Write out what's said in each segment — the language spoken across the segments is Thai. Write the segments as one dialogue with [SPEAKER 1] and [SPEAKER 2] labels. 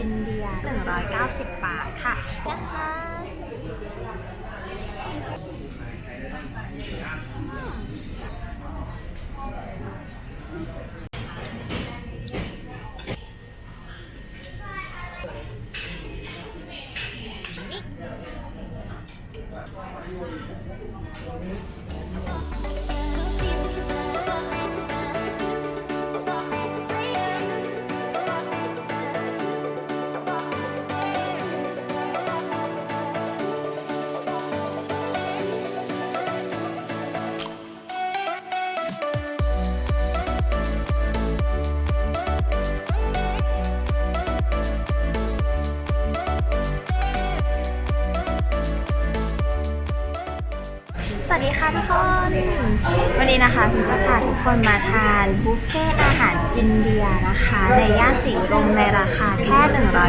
[SPEAKER 1] อินเดีย 190 บาทค่ะนะคะอืม สวัสดีค่ะทุกคน วันนี้นะคะพิมจะพาทุกคนมาทานบุฟเฟ่อาหารอินเดียนะคะ ในย่านสีลมในราคาแค่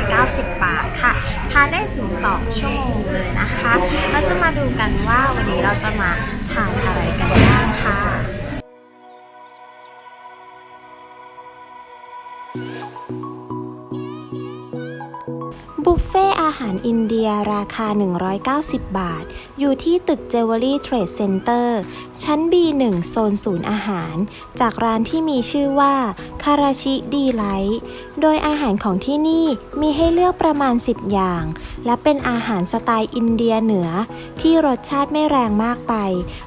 [SPEAKER 1] 190 บาทค่ะทานได้ถึง 2 ชั่วโมงเลยนะคะ เราจะมาดูกันว่าวันนี้เราจะมาทานอะไรกันบ้างค่ะ
[SPEAKER 2] บุฟเฟ่อาหารอินเดียราคา 190 บาท อยู่ที่ตึกเจว e รี่เทรดเซ็นเตอร์ ชั้น B1 โซนศูนย์อาหาร จากร้านที่มีชื่อว่าคาราชิดีไลท์โดยอาหารของที่นี่มีให้เลือกประมาณ 10 อย่าง และเป็นอาหารสไตล์อินเดียเหนือ ที่รสชาติไม่แรงมากไป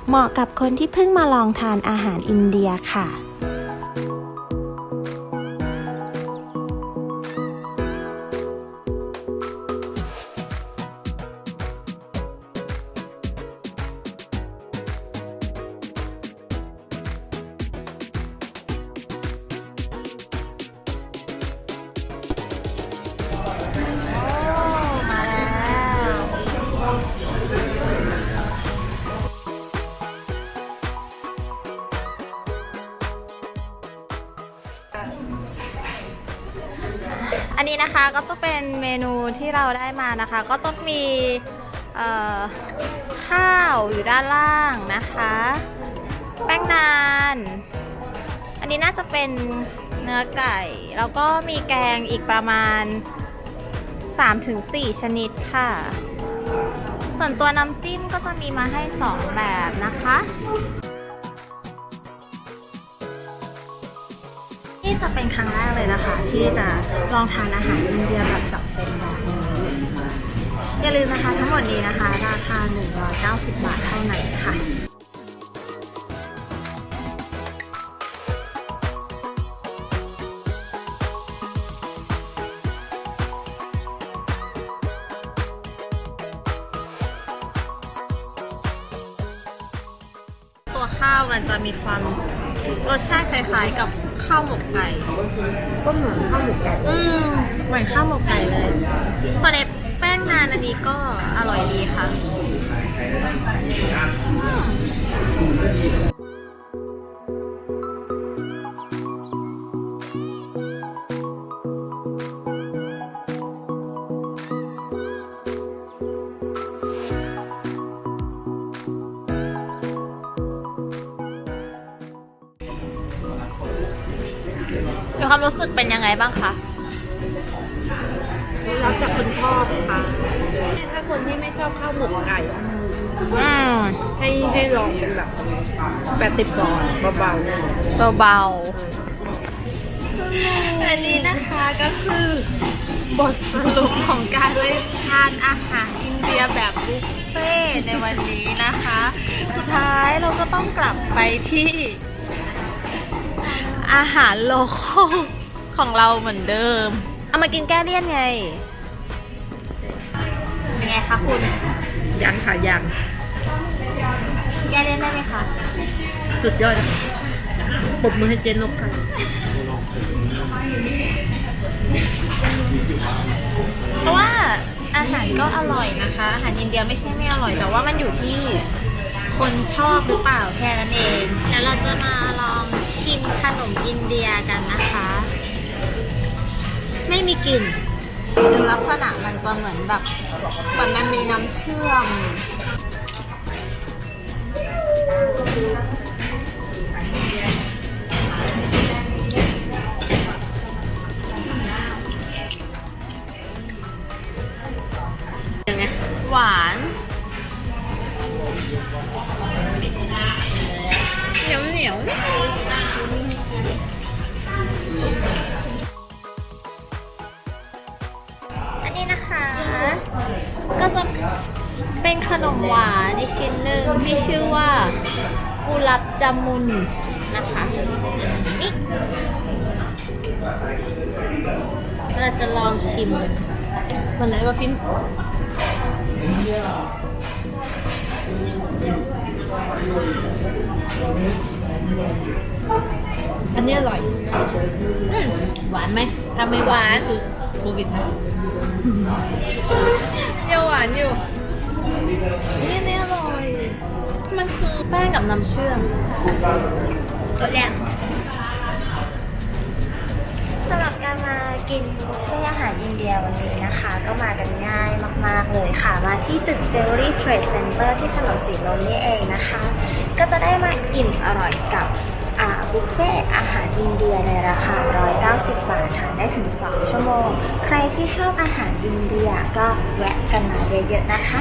[SPEAKER 2] เหมาะกับคนที่เพิ่งมาลองทานอาหารอินเดียค่ะ
[SPEAKER 1] มาแล้วอันนี้นะคะก็จะเป็นเมนูที่เราได้มานะคะ ก็จะมีข้าวอยู่ด้านล่างนะคะ แป้งนาน อันนี้น่าจะเป็นเนื้อไก่ แล้วก็มีแกงอีกประมาณ 3-4 ชนิดค่ะ ส่วนตัวน้ำจิ้มก็จะมีมาให้ 2 แบบนะคะนี่จะเป็นครั้งแรกเลยนะคะ ที่จะลองทานอาหารอินเดียแบบจับเป็นแบบนี้อย่าลืมนะคะทั้งหมดนี้นะคะ ราคา 190 บาทเท่านั้นค่ะ ข้าวมันจะมีความรสชาติคล้ายๆกับข้าวหมกไก่
[SPEAKER 3] ก็เหมือนข้าวหมกไก่
[SPEAKER 1] อืมเหมือนข้าวหมกไก่เลย ส่วนไอ้แป้งนานอันนี้ก็อร่อยดีค่ะ มมีความรู้สึกเป็นยังไงบ้างคะ
[SPEAKER 3] แล้วแต่คนชอบค่ะ ถ้าคนที่ไม่ชอบข้าวหมกไก่
[SPEAKER 1] อืม
[SPEAKER 3] ให้ให้ลองเป็นแบบแปดติบก่อนเบา
[SPEAKER 1] ตัวเบาอันนี้นะคะก็คือบทสรุปของการไปทานอาหารอินเดียแบบบุฟเฟ่ต์ในวันนี้นะคะ สุดท้ายเราก็ต้องกลับไปที่ อาหารโลคอลของเราเหมือนเดิม เอามากินแก้เลี่ยนไง เป็นไงคะคุณ
[SPEAKER 3] ๆยังค่ะยัง
[SPEAKER 1] แก้เลี่ยนได้ไหมคะ
[SPEAKER 3] สุดยอดนะคะปรบมือให้เจนนกค่ะ
[SPEAKER 1] เพราะว่าอาหารก็อร่อยนะคะ อาหารอินเดียไม่ใช่ไม่อร่อย แต่ว่ามันอยู่ที่คนชอบหรือเปล่าแค่นั้นเอง แล้วเราจะมาลอง ชิมขนมอินเดียกันนะคะ ไม่มีกลิ่นดูลักษณะมันจะเหมือนแบบเหมือนมันมีน้ำเชื่อม
[SPEAKER 4] เป็นขนมหวานอีกชิ้นหนึ่งที่ชื่อว่ากุหลับจามุนนะคะนี่เราจะลองชิม
[SPEAKER 5] มันไหนวะฟินอันนี้อร่อย
[SPEAKER 4] อ
[SPEAKER 5] หวานไหมถ้าไม่หวานคือโควิดนะยังหวานอยู่ นี่นี่อร่อย
[SPEAKER 4] มันคือแป้งกับน้ำเชื่อมตัวแรก
[SPEAKER 1] สำหรับการมากินบุฟเฟ่อาหารอินเดียวันนี้นะคะ ก็มากันง่ายมาก ๆ เลยค่ะ มาที่ตึก Jewelry Trade Center ที่ถนนสีลมนี่เองนะคะ ก็จะได้มาอิ่มอร่อยกับบุฟเฟ่อาหารอินเดียในราคา 190 บาททานได้ถึง 2 ชั่วโมง ใครที่ชอบอาหารอินเดียก็แวะกันมาเยอะ ๆ นะคะ